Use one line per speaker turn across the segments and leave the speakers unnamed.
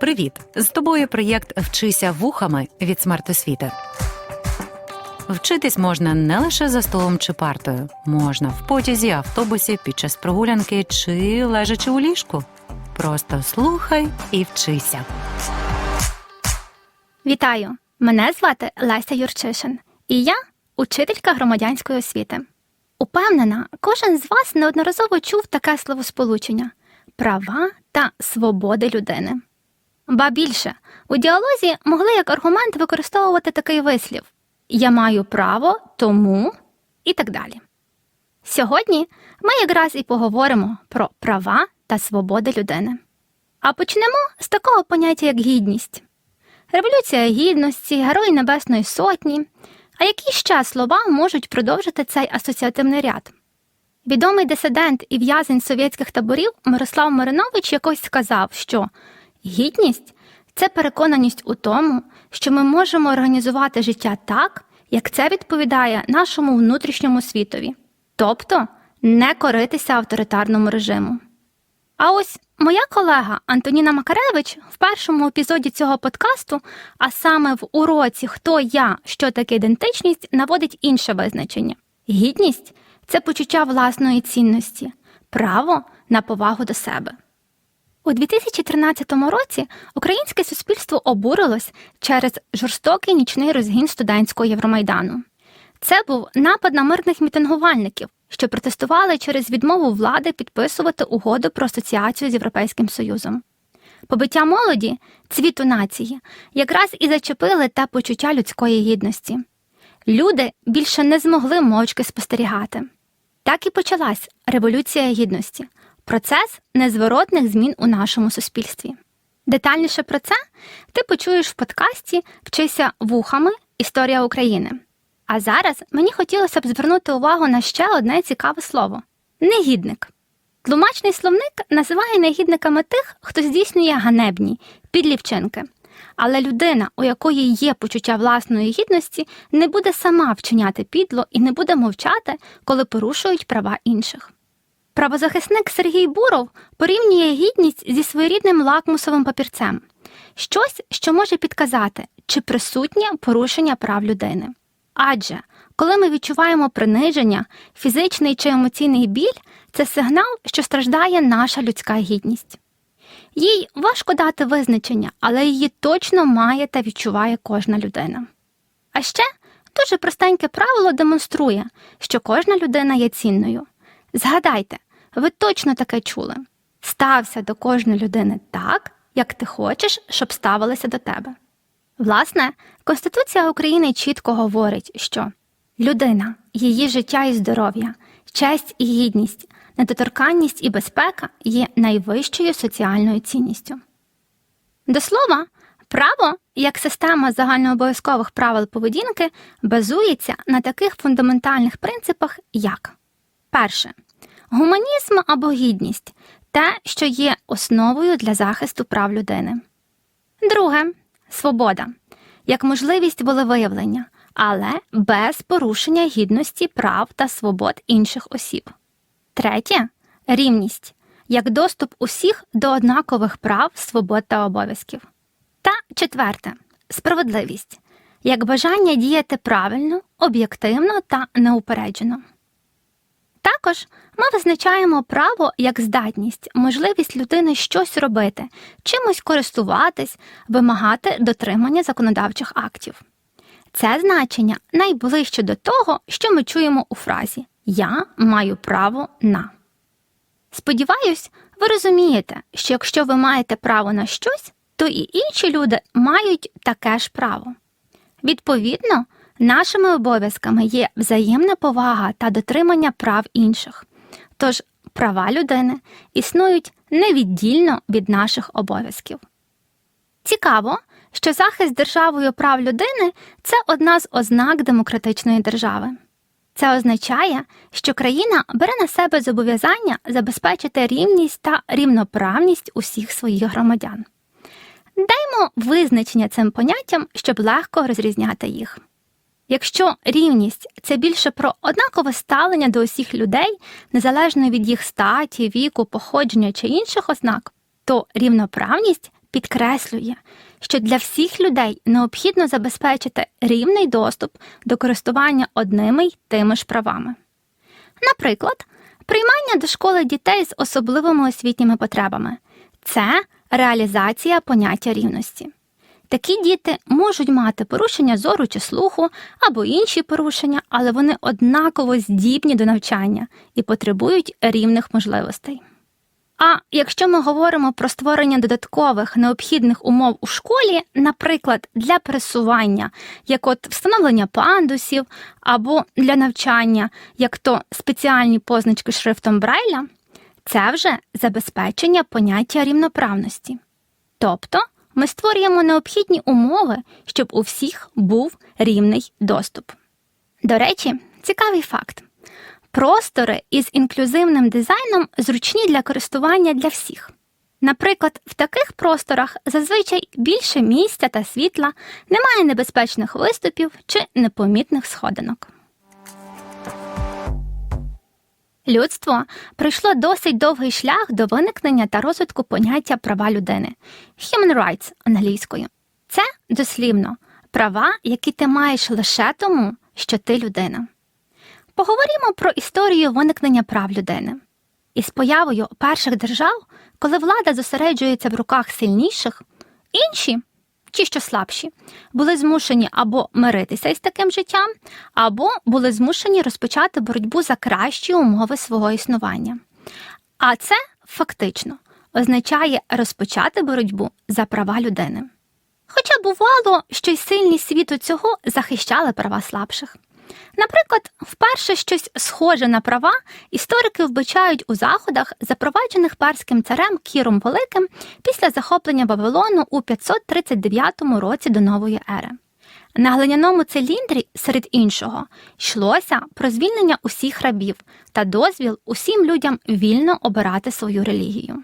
Привіт! З тобою проєкт Вчися вухами від смертосвіти. Вчитись можна не лише за столом чи партою, можна в потязі, автобусі, під час прогулянки чи лежачи у ліжку. Просто слухай і вчися.
Вітаю! Мене звати Леся Юрчишин, і я учителька громадянської освіти. Упевнена, кожен з вас неодноразово чув таке словосполучення права та свободи людини. Ба більше, у діалозі могли як аргумент використовувати такий вислів Я маю право, тому і так далі. Сьогодні ми якраз і поговоримо про права та свободи людини. А почнемо з такого поняття, як гідність. Революція гідності, Герої Небесної Сотні. А які ще слова можуть продовжити цей асоціативний ряд? Відомий дисидент і в'язень совєтських таборів Мирослав Маринович якось сказав, що гідність це переконаність у тому, що ми можемо організувати життя так, як це відповідає нашому внутрішньому світові, тобто не коритися авторитарному режиму. А ось моя колега Антоніна Макаревич в першому епізоді цього подкасту, а саме в уроці Хто я, що таке ідентичність, наводить інше визначення. Гідність це почуття власної цінності, право на повагу до себе. У 2013 році українське суспільство обурилось через жорстокий нічний розгін студентського Євромайдану. Це був напад на мирних мітингувальників, що протестували через відмову влади підписувати угоду про асоціацію з Європейським Союзом. Побиття молоді, цвіту нації, якраз і зачепили те почуття людської гідності. Люди більше не змогли мовчки спостерігати. Так і почалась революція гідності, процес незворотних змін у нашому суспільстві. Детальніше про це ти почуєш в подкасті Вчися вухами Історія України. А зараз мені хотілося б звернути увагу на ще одне цікаве слово негідник. Тлумачний словник називає негідниками тих, хто здійснює ганебні, підлівчинки. Але людина, у якої є почуття власної гідності, не буде сама вчиняти підло і не буде мовчати, коли порушують права інших. Правозахисник Сергій Буров порівнює гідність зі своєрідним лакмусовим папірцем щось, що може підказати, чи присутнє порушення прав людини. Адже коли ми відчуваємо приниження, фізичний чи емоційний біль, це сигнал, що страждає наша людська гідність. Їй важко дати визначення, але її точно має та відчуває кожна людина. А ще дуже простеньке правило демонструє, що кожна людина є цінною. Згадайте, ви точно таке чули. Стався до кожної людини так, як ти хочеш, щоб ставилися до тебе. Власне, Конституція України чітко говорить, що людина, її життя і здоров'я, честь і гідність, недоторканність і безпека є найвищою соціальною цінністю. До слова, право, як система загальнообов'язкових правил поведінки, базується на таких фундаментальних принципах, як перше гуманізм або гідність те, що є основою для захисту прав людини. Друге свобода як можливість волевиявлення, але без порушення гідності прав та свобод інших осіб. Третє рівність як доступ усіх до однакових прав, свобод та обов'язків. Та четверте справедливість як бажання діяти правильно, об'єктивно та неупереджено. Також ми визначаємо право як здатність, можливість людини щось робити, чимось користуватись, вимагати дотримання законодавчих актів. Це значення найближче до того, що ми чуємо у фразі Я маю право на. Сподіваюсь, ви розумієте, що якщо ви маєте право на щось, то і інші люди мають таке ж право. Відповідно, нашими обов'язками є взаємна повага та дотримання прав інших. Тож права людини існують невіддільно від наших обов'язків. Цікаво, що захист державою прав людини це одна з ознак демократичної держави. Це означає, що країна бере на себе зобов'язання забезпечити рівність та рівноправність усіх своїх громадян. Даймо визначення цим поняттям, щоб легко розрізняти їх. Якщо рівність це більше про однакове ставлення до усіх людей, незалежно від їх статі, віку, походження чи інших ознак, то рівноправність підкреслює, що для всіх людей необхідно забезпечити рівний доступ до користування одними й тими ж правами. Наприклад, приймання до школи дітей з особливими освітніми потребами це реалізація поняття рівності. Такі діти можуть мати порушення зору чи слуху або інші порушення, але вони однаково здібні до навчання і потребують рівних можливостей. А якщо ми говоримо про створення додаткових необхідних умов у школі, наприклад, для пересування, як от встановлення пандусів або для навчання, як то спеціальні позначки шрифтом Брайля, це вже забезпечення поняття рівноправності. Тобто ми створюємо необхідні умови, щоб у всіх був рівний доступ. До речі, цікавий факт. Простори із інклюзивним дизайном зручні для користування для всіх. Наприклад, в таких просторах зазвичай більше місця та світла, немає небезпечних виступів чи непомітних сходинок. Людство пройшло досить довгий шлях до виникнення та розвитку поняття права людини human rights англійською. Це дослівно права, які ти маєш лише тому, що ти людина. Поговоримо про історію виникнення прав людини. Із появою перших держав, коли влада зосереджується в руках сильніших, інші, ті, що слабші, були змушені або миритися із таким життям, або були змушені розпочати боротьбу за кращі умови свого існування. А це фактично означає розпочати боротьбу за права людини. Хоча бувало, що й сильні світу цього захищали права слабших. Наприклад, вперше щось схоже на права історики вбачають у заходах, запроваджених перським царем Кіром Великим після захоплення Вавилону у 539 році до нової ери. На глиняному циліндрі, серед іншого, йшлося про звільнення усіх рабів та дозвіл усім людям вільно обирати свою релігію.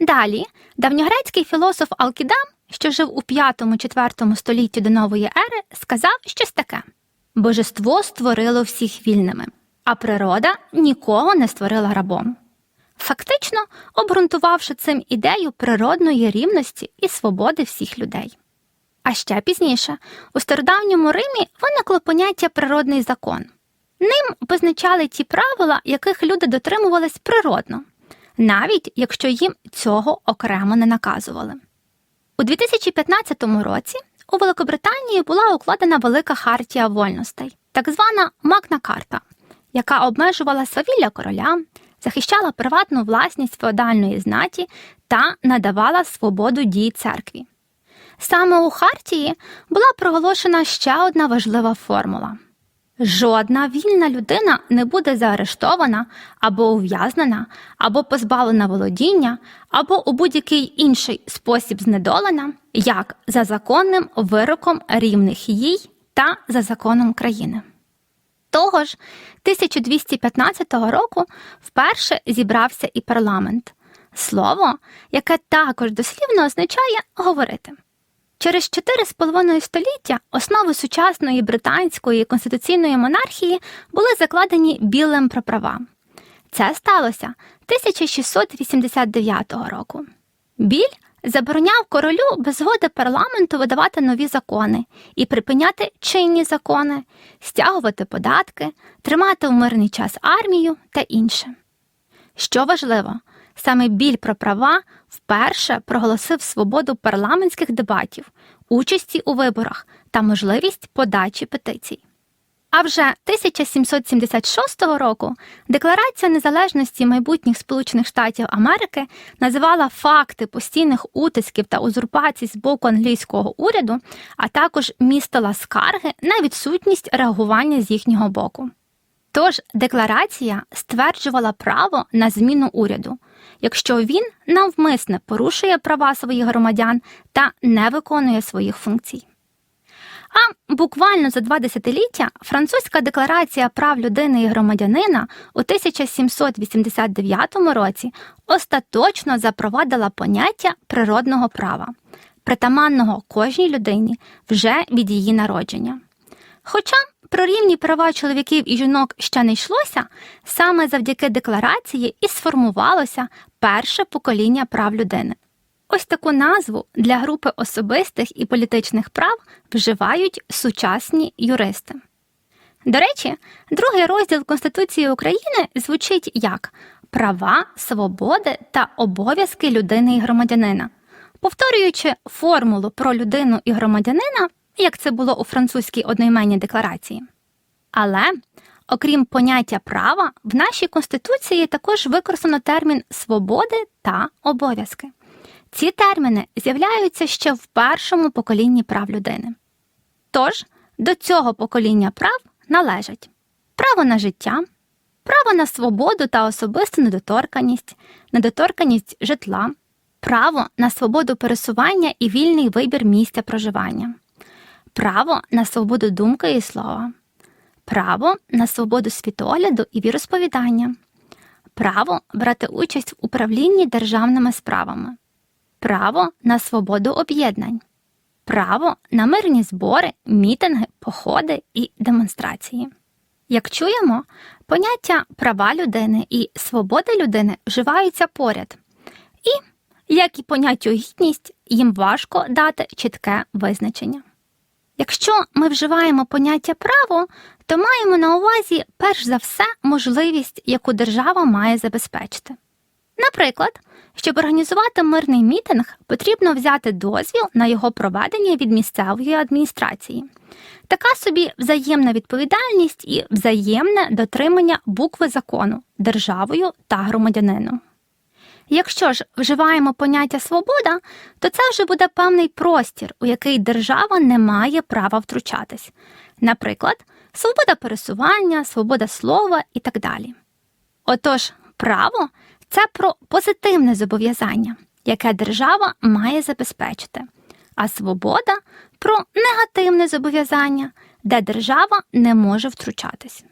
Далі давньогрецький філософ Алкідам, що жив у 5-4 столітті до нової ери, сказав щось таке. Божество створило всіх вільними, а природа нікого не створила рабом. Фактично обґрунтувавши цим ідею природної рівності і свободи всіх людей. А ще пізніше, у стародавньому Римі виникло поняття природний закон. Ним визначали ті правила, яких люди дотримувались природно, навіть якщо їм цього окремо не наказували. У 2015 році у Великобританії була укладена Велика Хартія вольностей, так звана Магна Карта, яка обмежувала свавілля короля, захищала приватну власність феодальної знаті та надавала свободу дій церкві. Саме у Хартії була проголошена ще одна важлива формула. Жодна вільна людина не буде заарештована або ув'язнена, або позбавлена володіння, або у будь-який інший спосіб знедолена, як за законним вироком рівних їй та за законом країни. Того ж 1215 року вперше зібрався і парламент слово, яке також дослівно означає говорити. Через чотири з половиною століття основи сучасної британської конституційної монархії були закладені білем про права. Це сталося 1689 року. Біль забороняв королю без згоди парламенту видавати нові закони і припиняти чинні закони, стягувати податки, тримати в мирний час армію та інше. Що важливо, саме біль про права вперше проголосив свободу парламентських дебатів, участі у виборах та можливість подачі петицій. А вже 1776 року Декларація незалежності майбутніх Сполучених Штатів Америки називала факти постійних утисків та узурпацій з боку англійського уряду, а також містила скарги на відсутність реагування з їхнього боку. Тож декларація стверджувала право на зміну уряду, якщо він навмисне порушує права своїх громадян та не виконує своїх функцій. А буквально за два десятиліття французька декларація прав людини і громадянина у 1789 році остаточно запровадила поняття природного права, притаманного кожній людині вже від її народження. Хоча про рівні права чоловіків і жінок ще не йшлося, саме завдяки декларації і сформувалося перше покоління прав людини. ось таку назву для групи особистих і політичних прав вживають сучасні юристи. До речі, другий розділ Конституції України звучить як права, свободи та обов'язки людини і громадянина, повторюючи формулу про людину і громадянина, як це було у французькій одноіменній декларації. Але, окрім поняття права, в нашій Конституції також використано термін свободи та обов'язки. Ці терміни з'являються ще в першому поколінні прав людини. Тож, до цього покоління прав належать право на життя, право на свободу та особисту недоторканість, недоторканість житла, право на свободу пересування і вільний вибір місця проживання, право на свободу думки і слова, право на свободу світогляду і віросповідання, право брати участь в управлінні державними справами, право на свободу об'єднань. Право на мирні збори, мітинги, походи і демонстрації. Як чуємо, поняття права людини і свободи людини вживаються поряд, і, як і поняттю гідність, їм важко дати чітке визначення. Якщо ми вживаємо поняття право, то маємо на увазі перш за все можливість, яку держава має забезпечити. Наприклад, щоб організувати мирний мітинг, потрібно взяти дозвіл на його проведення від місцевої адміністрації. Така собі взаємна відповідальність і взаємне дотримання букви закону державою та громадянином. Якщо ж вживаємо поняття свобода, то це вже буде певний простір, у який держава не має права втручатись, наприклад, свобода пересування, свобода слова і так далі. Отож, право це про позитивне зобов'язання, яке держава має забезпечити, а свобода про негативне зобов'язання, де держава не може втручатись.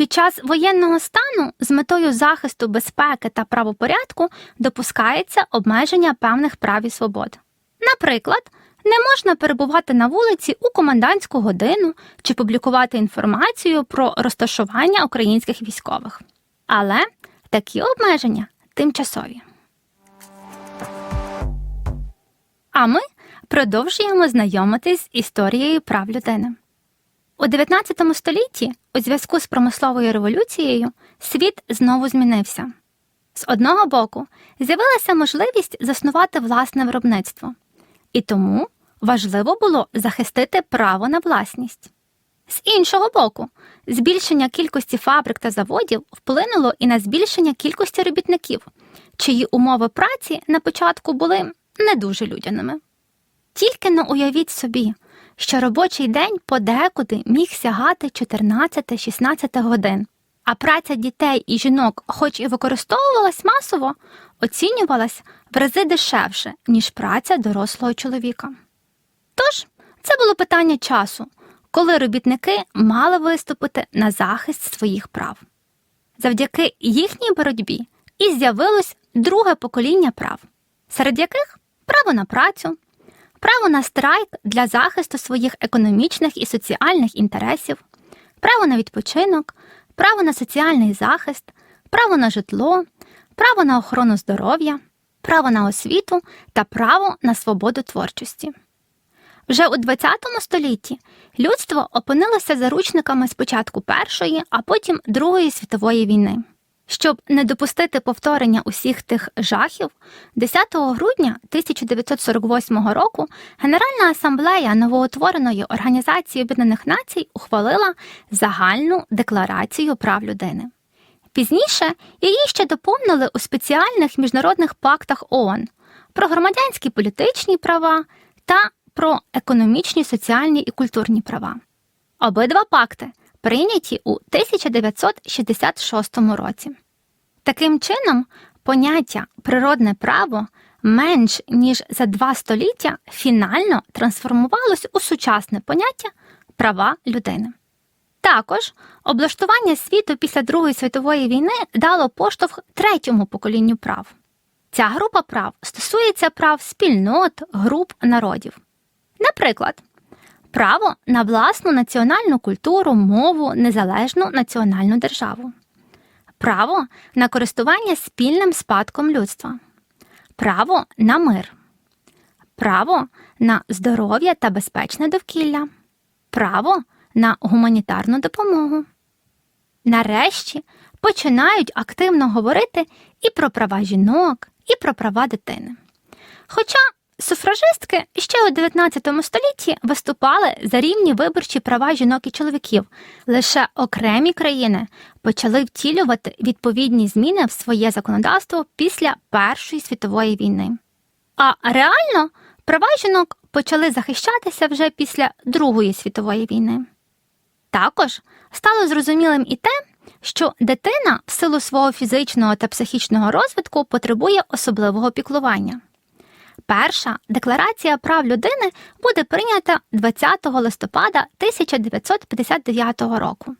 Під час воєнного стану з метою захисту безпеки та правопорядку допускається обмеження певних прав і свобод. Наприклад, не можна перебувати на вулиці у комендантську годину чи публікувати інформацію про розташування українських військових. Але Такі обмеження тимчасові. А ми продовжуємо знайомитись з історією прав людини. У 19 столітті, у зв'язку з промисловою революцією, світ знову змінився. З одного боку, з'явилася можливість заснувати власне виробництво, і тому важливо було захистити право на власність. З іншого боку, збільшення кількості фабрик та заводів вплинуло і на збільшення кількості робітників, чиї умови праці на початку були не дуже людяними. Тільки не уявіть собі, що робочий день подекуди міг сягати 14-16 годин, а праця дітей і жінок, хоч і використовувалась масово, оцінювалась в рази дешевше, ніж праця дорослого чоловіка. Тож, це було питання часу коли робітники мали виступити на захист своїх прав. Завдяки їхній боротьбі і з'явилось друге покоління прав, серед яких право на працю, право на страйк для захисту своїх економічних і соціальних інтересів, право на відпочинок, право на соціальний захист, право на житло, право на охорону здоров'я, право на освіту та право на свободу творчості. Вже у ХХ столітті людство опинилося заручниками спочатку Першої, а потім Другої світової війни. Щоб не допустити повторення усіх тих жахів, 10 грудня 1948 року Генеральна асамблея новоутвореної Організації Об'єднаних Націй ухвалила загальну декларацію прав людини. Пізніше її ще доповнили у спеціальних міжнародних пактах ООН про громадянські політичні права та про економічні, соціальні і культурні права. Обидва пакти прийняті у 1966 році. Таким чином, поняття природне право менш ніж за два століття фінально трансформувалось у сучасне поняття права людини. Також облаштування світу після Другої світової війни дало поштовх третьому поколінню прав. Ця група прав стосується прав спільнот, груп народів. Наприклад, право на власну національну культуру, мову, незалежну національну державу, право на користування спільним спадком людства, право на мир, право на здоров'я та безпечне довкілля, право на гуманітарну допомогу. Нарешті починають активно говорити і про права жінок, і про права дитини. Хоча суфражистки ще у 19 столітті виступали за рівні виборчі права жінок і чоловіків, лише окремі країни почали втілювати відповідні зміни в своє законодавство після Першої світової війни. А реально права жінок почали захищатися вже після Другої світової війни. Також стало зрозумілим і те, що дитина в силу свого фізичного та психічного розвитку потребує особливого піклування. Перша декларація прав людини буде прийнята 20 листопада 1959 року.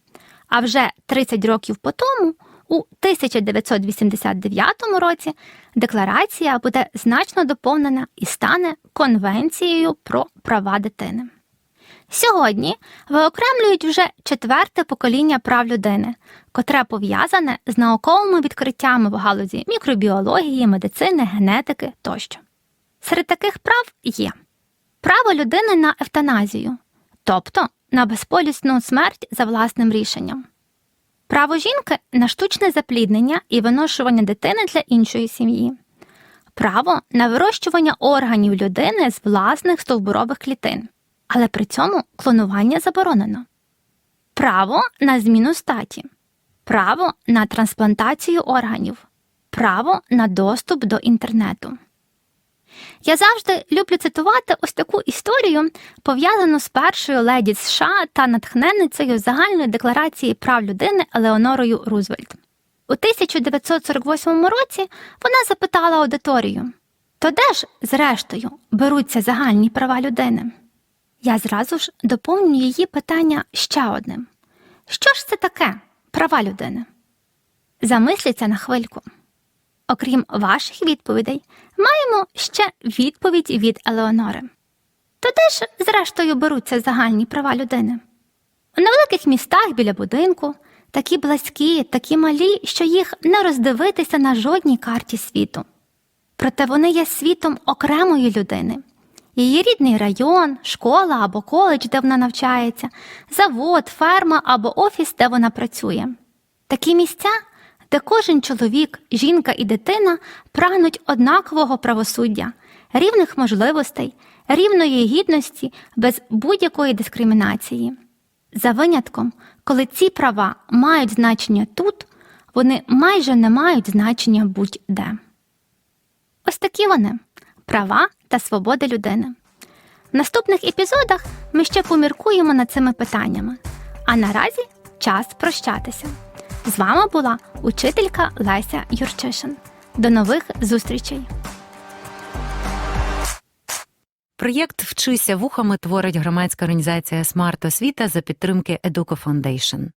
А вже 30 років по тому, у 1989 році, декларація буде значно доповнена і стане Конвенцією про права дитини. Сьогодні виокремлюють вже четверте покоління прав людини, котре пов'язане з науковими відкриттями в галузі мікробіології, медицини, генетики тощо. Серед таких прав є право людини на евтаназію, тобто на безполісну смерть за власним рішенням, право жінки на штучне запліднення і виношування дитини для іншої сім'ї, право на вирощування органів людини з власних стовбурових клітин, але при цьому клонування заборонено, право на зміну статі, право на трансплантацію органів, право на доступ до інтернету. Я завжди люблю цитувати ось таку історію, пов'язану з першою леді США та натхненницею загальної декларації прав людини Елеонорою Рузвельт. У 1948 році вона запитала аудиторію: то де ж, зрештою, беруться загальні права людини? Я зразу ж доповню її питання ще одним: що ж це таке права людини? Замисліться на хвильку. Окрім ваших відповідей, маємо ще відповідь від Елеонори. То де ж, зрештою, беруться загальні права людини? У невеликих містах біля будинку, такі близькі, такі малі, що їх не роздивитися на жодній карті світу. Проте вони є світом окремої людини. Її рідний район, школа або коледж, де вона навчається, завод, ферма або офіс, де вона працює. Такі місця де кожен чоловік, жінка і дитина прагнуть однакового правосуддя, рівних можливостей, рівної гідності без будь-якої дискримінації. За винятком, коли ці права мають значення тут, вони майже не мають значення будь-де. Ось такі вони права та свободи людини. В наступних епізодах ми ще поміркуємо над цими питаннями. А наразі час прощатися. З вами була учителька Леся Юрчишин. До нових зустрічей!
Проєкт Вчися вухами творить громадська організація Смарт Освіта за підтримки Educo Foundation.